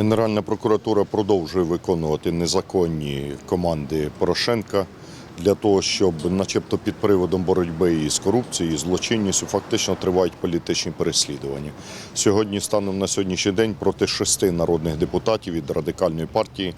Генеральна прокуратура продовжує виконувати незаконні команди Порошенка для того, щоб, начебто, під приводом боротьби із корупцією, і злочинністю, фактично тривають політичні переслідування. Сьогодні, станом на сьогоднішній день, проти шести народних депутатів від радикальної партії.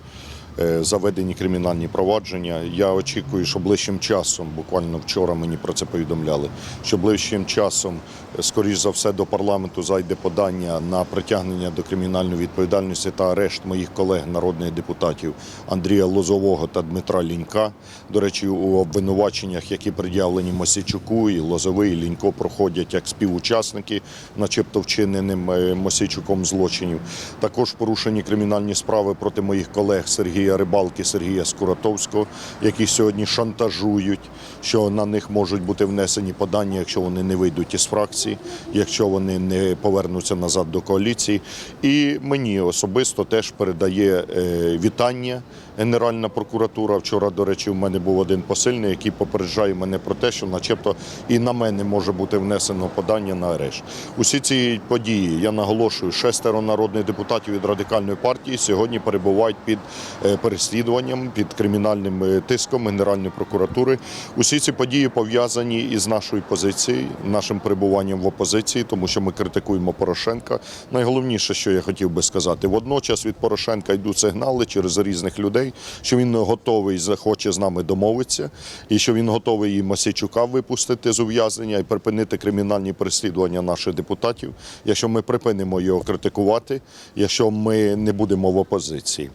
Е, Заведені кримінальні провадження. Я очікую, що ближчим часом, буквально вчора мені про це повідомляли, що ближчим часом, е, скоріш за все, до парламенту зайде подання на притягнення до кримінальної відповідальності та арешт моїх колег народних депутатів Андрія Лозового та Дмитра Лінька. До речі, у обвинуваченнях, які пред'явлені Мосійчуку, і Лозовий, і Лінько проходять як співучасники, начебто вчиненим е, Мосійчуком злочинів. Також порушені кримінальні справи проти моїх колег Сергія Рибалки, Сергія Скуратовського, які сьогодні шантажують, що на них можуть бути внесені подання, якщо вони не вийдуть із фракції, якщо вони не повернуться назад до коаліції. І мені особисто теж передає е, вітання Генеральна прокуратура. Вчора, до речі, в мене був один посильний, який попереджає мене про те, що, начебто, і на мене може бути внесено подання на арешт. Усі ці події, я наголошую, шестеро народних депутатів від радикальної партії сьогодні перебувають під е, переслідуванням, під кримінальним е, тиском Генеральної прокуратури. Усі ці події пов'язані із нашою позицією, нашим перебуванням в опозиції, тому що ми критикуємо Порошенка. Найголовніше, що я хотів би сказати, водночас від Порошенка йдуть сигнали через різних людей, що він готовий захоче з нами домовитися, і що він готовий і Масійчука випустити з ув'язнення і припинити кримінальні переслідування наших депутатів, якщо ми припинимо його критикувати, якщо ми не будемо в опозиції.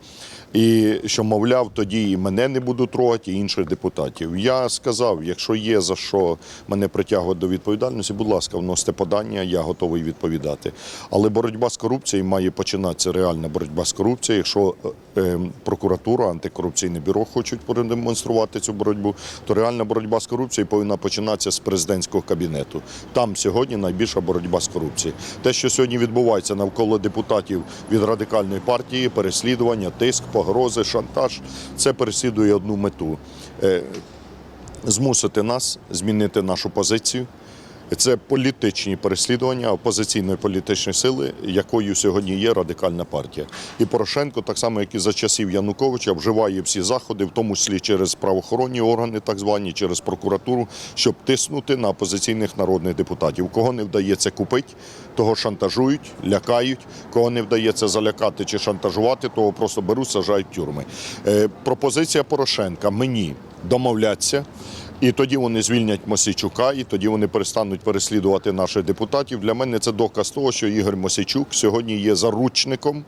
І що, мовляв, тоді і мене не будуть трогати, і інших депутатів. Я сказав, якщо є за що мене притягувати до відповідальності, будь ласка, вносите подання, я готовий відповідати. Але боротьба з корупцією має починатися реальна боротьба з корупцією. Якщо е, е, прокуратура, антикорупційне бюро хочуть продемонструвати цю боротьбу, то реальна боротьба з корупцією повинна починатися з президентського кабінету. Там сьогодні найбільша боротьба з корупцією. Те, що сьогодні відбувається навколо депутатів від радикальної партії, переслідування, тиск, погрози, шантаж, це переслідує одну мету. Е, змусити нас змінити нашу позицію. Це політичні переслідування опозиційної політичної сили, якою сьогодні є радикальна партія. І Порошенко, так само як і за часів Януковича, вживає всі заходи, в тому числі через правоохоронні органи, так звані, через прокуратуру, щоб тиснути на опозиційних народних депутатів. Кого не вдається купити, того шантажують, лякають. Кого не вдається залякати чи шантажувати, того просто беруть, сажають тюрми. Е, пропозиція Порошенка мені домовляться. І тоді вони звільнять Мосійчука, і тоді вони перестануть переслідувати наших депутатів. Для мене це доказ того, що Ігор Мосійчук сьогодні є заручником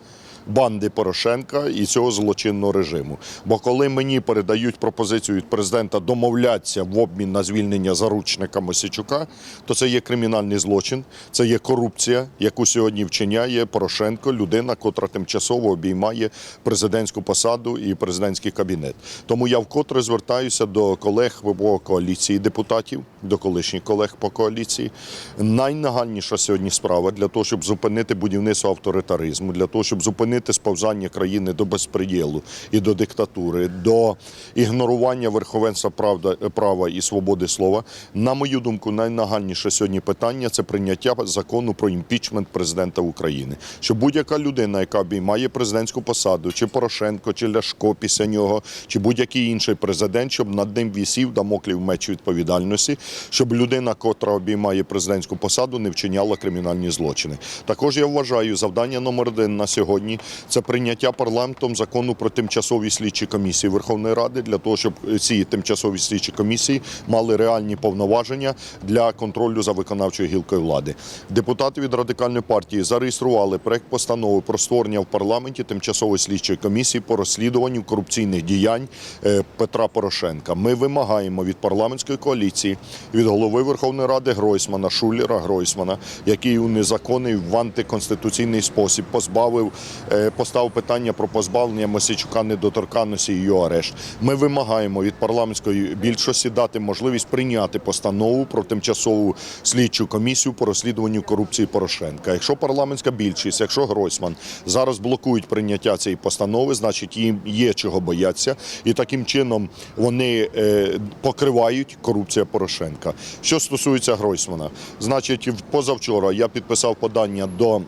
банди Порошенка і цього злочинного режиму. Бо коли мені передають пропозицію від президента домовлятися в обмін на звільнення заручника Мосійчука, то це є кримінальний злочин, це є корупція, яку сьогодні вчиняє Порошенко, людина, котра тимчасово обіймає президентську посаду і президентський кабінет. Тому я вкотре звертаюся до колег по коаліції депутатів, до колишніх колег по коаліції. Найнагальніша сьогодні справа для того, щоб зупинити будівництво авторитаризму, для того, щоб зупинити сповзання країни до безпреділу і до диктатури, до ігнорування верховенства правда, права і свободи слова. На мою думку, найнагальніше сьогодні питання це прийняття закону про імпічмент президента України. Що будь-яка людина, яка обіймає президентську посаду, чи Порошенко, чи Ляшко після нього, чи будь-який інший президент, щоб над ним вісів дамоклів меч відповідальності, щоб людина, котра обіймає президентську посаду, не вчиняла кримінальні злочини. Також я вважаю, завдання номер один на сьогодні це прийняття парламентом закону про тимчасові слідчі комісії Верховної Ради для того, щоб ці тимчасові слідчі комісії мали реальні повноваження для контролю за виконавчою гілкою влади. Депутати від радикальної партії зареєстрували проект постанови про створення в парламенті тимчасової слідчої комісії по розслідуванню корупційних діянь е, Петра Порошенка. Ми вимагаємо від парламентської коаліції, від голови Верховної Ради Гройсмана, Шулера Гройсмана, який у незаконний в антиконституційний спосіб позбавив, е, поставив питання про позбавлення Мосійчука недоторканності і його арешт. Ми вимагаємо від парламентської більшості дати можливість прийняти постанову про тимчасову слідчу комісію по розслідуванню корупції Порошенка. Якщо парламентська більшість, якщо Гройсман зараз блокують прийняття цієї постанови, значить їм є чого боятися, і таким чином вони е, покривають корупцію Порошенка. Що стосується Гройсмана, значить, позавчора я підписав подання до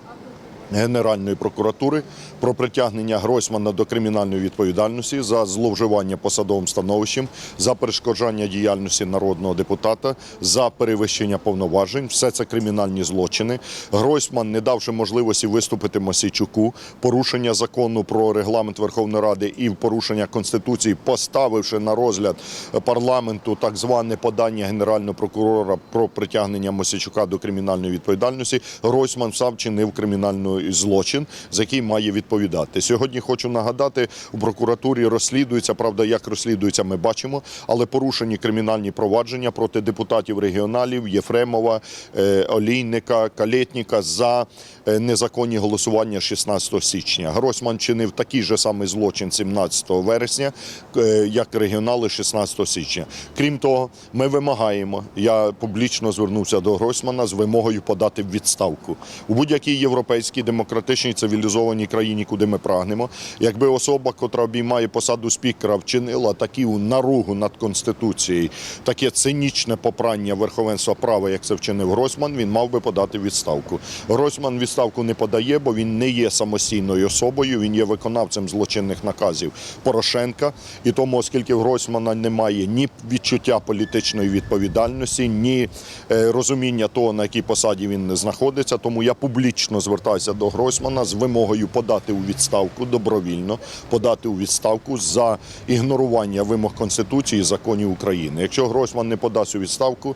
Генеральної прокуратури про притягнення Гройсмана до кримінальної відповідальності за зловживання посадовим становищем, за перешкоджання діяльності народного депутата, за перевищення повноважень. Все це кримінальні злочини. Гройсман, не давши можливості виступити Мосійчуку, порушення закону про регламент Верховної Ради і порушення конституції, поставивши на розгляд парламенту так зване подання генерального прокурора про притягнення Мосійчука до кримінальної відповідальності, Гройсман сам чинив кримінальний злочин, за який має відповідати. Сьогодні хочу нагадати, у прокуратурі розслідується, правда, як розслідується, ми бачимо, але порушені кримінальні провадження проти депутатів регіоналів Єфремова, е, Олійника, Калєтніка за е, незаконні голосування 16 січня. Гройсман чинив такий же самий злочин 17 вересня, е, як регіонали 16 січня. Крім того, ми вимагаємо, я публічно звернувся до Гройсмана з вимогою подати відставку. У будь-якій європейській демократичній цивілізованій країні, куди ми прагнемо, якби особа, котра обіймає посаду спікера, вчинила таку наругу над Конституцією, таке цинічне попрання верховенства права, як це вчинив Гройсман, він мав би подати відставку. Гройсман відставку не подає, бо він не є самостійною особою, він є виконавцем злочинних наказів Порошенка. І тому, оскільки в Гройсмана немає ні відчуття політичної відповідальності, ні е, розуміння того, на якій посаді він знаходиться, тому я публічно звертаюся до Гройсмана з вимогою подати у відставку добровільно, подати у відставку за ігнорування вимог Конституції і законів України. Якщо Гройсман не подасть у відставку,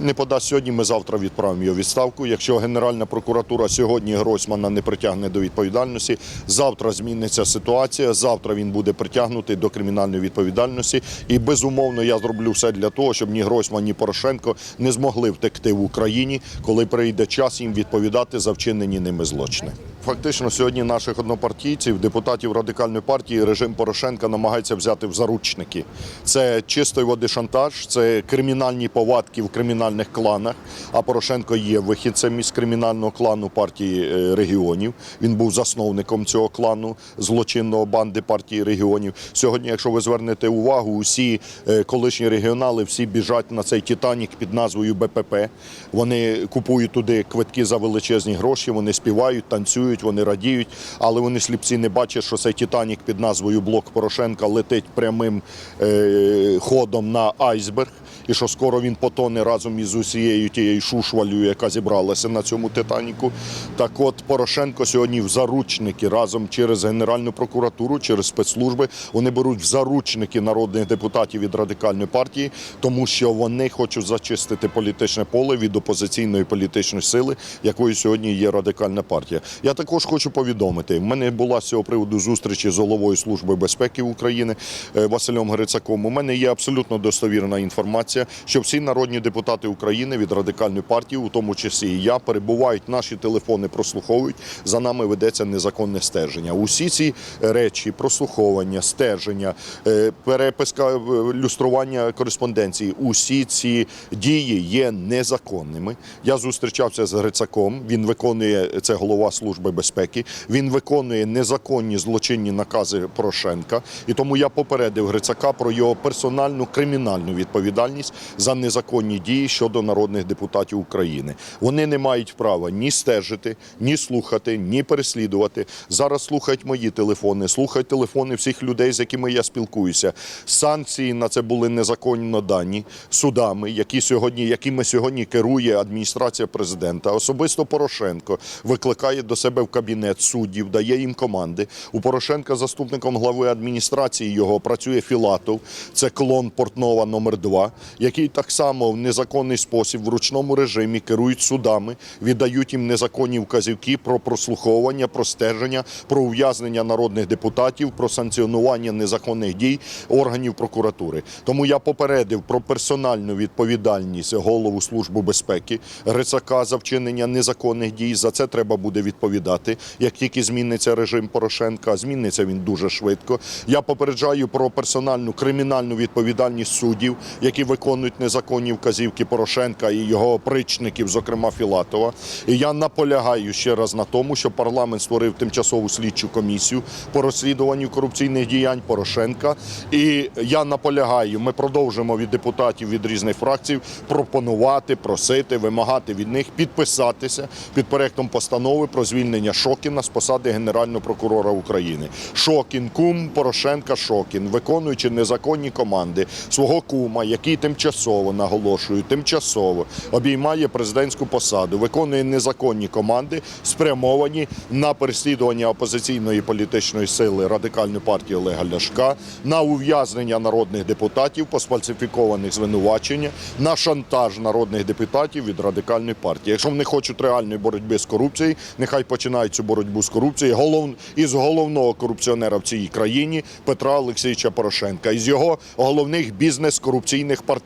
не подасть сьогодні, ми завтра відправимо його відставку. Якщо Генеральна прокуратура сьогодні Гройсмана не притягне до відповідальності, завтра зміниться ситуація. Завтра він буде притягнутий до кримінальної відповідальності. І безумовно я зроблю все для того, щоб ні Гройсман, ні Порошенко не змогли втекти в Україні, коли прийде час їм відповідати за вчинені ними злочини. Фактично, сьогодні наших однопартійців, депутатів радикальної партії, режим Порошенка намагається взяти в заручники. Це чистої води шантаж, це кримінальні повадки в кримінальних кланах. А Порошенко є вихідцем із кримінального клану партії е, регіонів. Він був засновником цього клану злочинного банди партії регіонів. Сьогодні, якщо ви звернете увагу, усі е, колишні регіонали всі біжать на цей Титанік під назвою БПП. Вони купують туди квитки за величезні гроші. Вони співають, танцюють, вони радіють, але вони сліпці не бачать, що цей Титанік під назвою Блок Порошенка летить прямим е, ходом на айсберг. І що скоро він потоне разом із усією тією шушвалю, яка зібралася на цьому Титаніку. Так от Порошенко сьогодні в заручники разом через Генеральну прокуратуру, через спецслужби. Вони беруть в заручники народних депутатів від радикальної партії, тому що вони хочуть зачистити політичне поле від опозиційної політичної сили, якою сьогодні є радикальна партія. Я також хочу повідомити: в мене була з цього приводу зустрічі з головою служби безпеки України е, Василем Грицаком. У мене є абсолютно достовірна інформація, що всі народні депутати України від радикальної партії, у тому числі і я, перебувають наші телефони, прослуховують. За нами ведеться незаконне стеження. Усі ці речі, прослуховування, стеження, е, переписка, е, люстрування кореспонденції, усі ці дії є незаконними. Я зустрічався з Грицаком. Він виконує це голова служби безпеки. Він виконує незаконні злочинні накази Порошенка. І тому я попередив Грицака про його персональну кримінальну відповідальність за незаконні дії щодо народних депутатів України. Вони не мають права ні стежити, ні слухати, ні переслідувати. Зараз слухають мої телефони, слухають телефони всіх людей, з якими я спілкуюся. Санкції на це були незаконно дані судами, які сьогодні, якими сьогодні керує адміністрація президента. Особисто Порошенко викликає до себе в кабінет суддів, дає їм команди. У Порошенка заступником глави адміністрації його працює Філатов. Це клон Портнова номер 2 який так само в незаконний спосіб в ручному режимі керують судами, віддають їм незаконні вказівки про прослуховування, про стеження, про ув'язнення народних депутатів, про санкціонування незаконних дій органів прокуратури. Тому я попередив про персональну відповідальність голову служби безпеки Грицака за вчинення незаконних дій. За це треба буде відповідати. Як тільки зміниться режим Порошенка, зміниться він дуже швидко. Я попереджаю про персональну кримінальну відповідальність суддів, які виконують виконують незаконні вказівки Порошенка і його причників, зокрема Філатова. І я наполягаю ще раз на тому, що парламент створив тимчасову слідчу комісію по розслідуванню корупційних діянь Порошенка. І я наполягаю, ми продовжимо від депутатів від різних фракцій пропонувати, просити, вимагати від них підписатися під проектом постанови про звільнення Шокіна з посади Генерального прокурора України. Шокін, кум Порошенка Шокін, виконуючи незаконні команди свого кума, який тимчасово наголошую, тимчасово обіймає президентську посаду, виконує незаконні команди, спрямовані на переслідування опозиційної політичної сили радикальної партії Олега Ляшка, на ув'язнення народних депутатів по сфальсифікованих звинувачення, на шантаж народних депутатів від радикальної партії. Якщо вони хочуть реальної боротьби з корупцією, нехай починають цю боротьбу з корупцією голов... із головного корупціонера в цій країні Петра Олексійовича Порошенка, із його головних бізнес-корупційних партнерів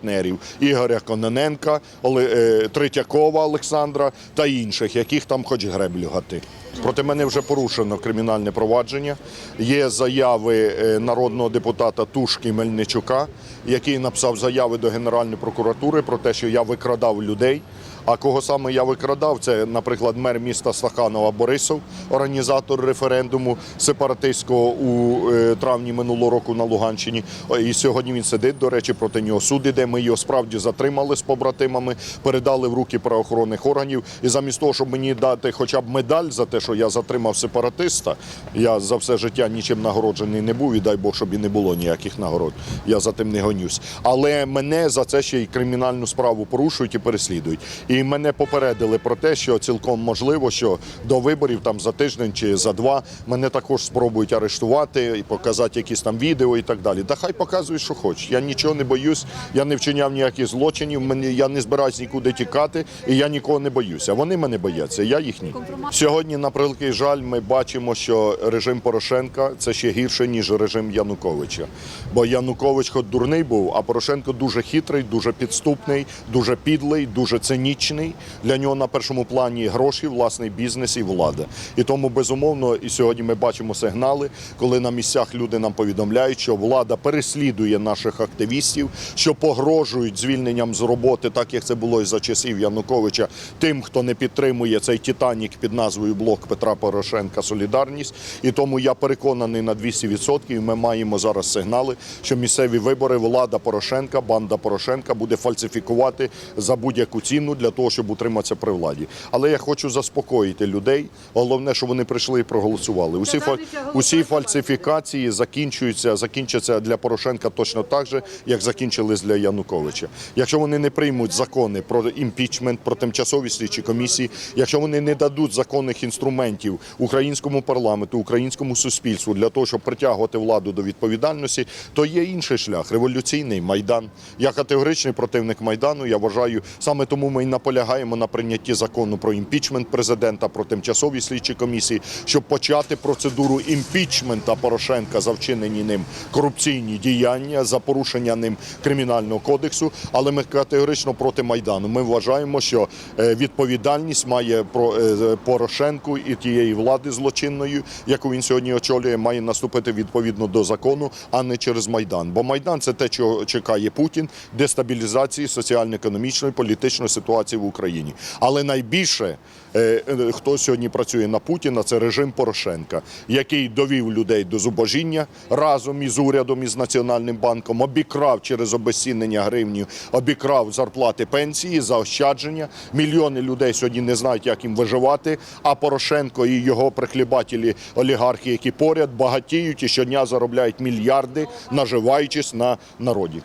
Ігоря Кононенка, е, Третьякова Олександра та інших, яких там хоч греблю гати. Проти мене вже порушено кримінальне провадження. Є заяви е, народного депутата Тушки Мельничука, який написав заяви до Генеральної прокуратури про те, що я викрадав людей. А кого саме я викрадав? Це, наприклад, мер міста Стаханова Борисов, організатор референдуму сепаратистського у е, травні минулого року на Луганщині. І сьогодні він сидить. До речі, проти нього суд іде. Ми його справді затримали з побратимами, передали в руки правоохоронних органів. І замість того, щоб мені дати хоча б медаль за те, що я затримав сепаратиста, я за все життя нічим нагороджений не був. І дай Бог, щоб і не було ніяких нагород. Я за тим не гонюсь. Але мене за це ще й кримінальну справу порушують і переслідують. І мене попередили про те, що цілком можливо, що до виборів там за тиждень чи за два мене також спробують арештувати і показати якісь там відео і так далі. Та хай показують, що хочуть. Я нічого не боюсь, я не вчиняв ніяких злочинів. Мені я не збираюсь нікуди тікати, і я нікого не боюся. Вони мене бояться. Я їх ні. Сьогодні, на превеликий жаль, ми бачимо, що режим Порошенка це ще гірше ніж режим Януковича. Бо Янукович, хоч дурний був, а Порошенко дуже хитрий, дуже підступний, дуже підлий, дуже цинічний. Для нього на першому плані гроші, власний бізнес і влада. І тому безумовно, і сьогодні ми бачимо сигнали, коли на місцях люди нам повідомляють, що влада переслідує наших активістів, що погрожують звільненням з роботи, так як це було і за часів Януковича, тим, хто не підтримує цей Титанік під назвою Блок Петра Порошенка Солідарність. І тому я переконаний на 200%, Ми маємо зараз сигнали, що місцеві вибори влада Порошенка, банда Порошенка буде фальсифікувати за будь-яку ціну для того, щоб утриматися при владі. Але я хочу заспокоїти людей. Головне, що вони прийшли і проголосували. Усі фа- усі фальсифікації закінчуються, закінчаться для Порошенка точно так же, як закінчились для Януковича. Якщо вони не приймуть закони про імпічмент, про тимчасові слідчі комісії, якщо вони не дадуть законних інструментів українському парламенту, українському суспільству для того, щоб притягувати владу до відповідальності, то є інший шлях революційний майдан. Я категоричний противник майдану. Я вважаю, саме тому ми і наполягаємо на прийнятті закону про імпічмент президента, про тимчасові слідчі комісії, щоб почати процедуру імпічмента Порошенка за вчинені ним корупційні діяння, за порушення ним кримінального кодексу. Але ми категорично проти майдану. Ми вважаємо, що е, відповідальність має е, Порошенку і тієї влади злочинної, яку він сьогодні очолює, має наступити відповідно до закону, а не через майдан. Бо майдан це те, чого чекає Путін, дестабілізації соціально-економічної політичної ситуації в Україні. Але найбільше е, е, хто сьогодні працює на Путіна, це режим Порошенка, який довів людей до зубожіння разом із урядом із Національним банком, обікрав через обезцінення гривні, обікрав зарплати пенсії, заощадження. Мільйони людей сьогодні не знають, як їм виживати. А Порошенко і його прихлібателі олігархи, які поряд багатіють і щодня заробляють мільярди, наживаючись на народі.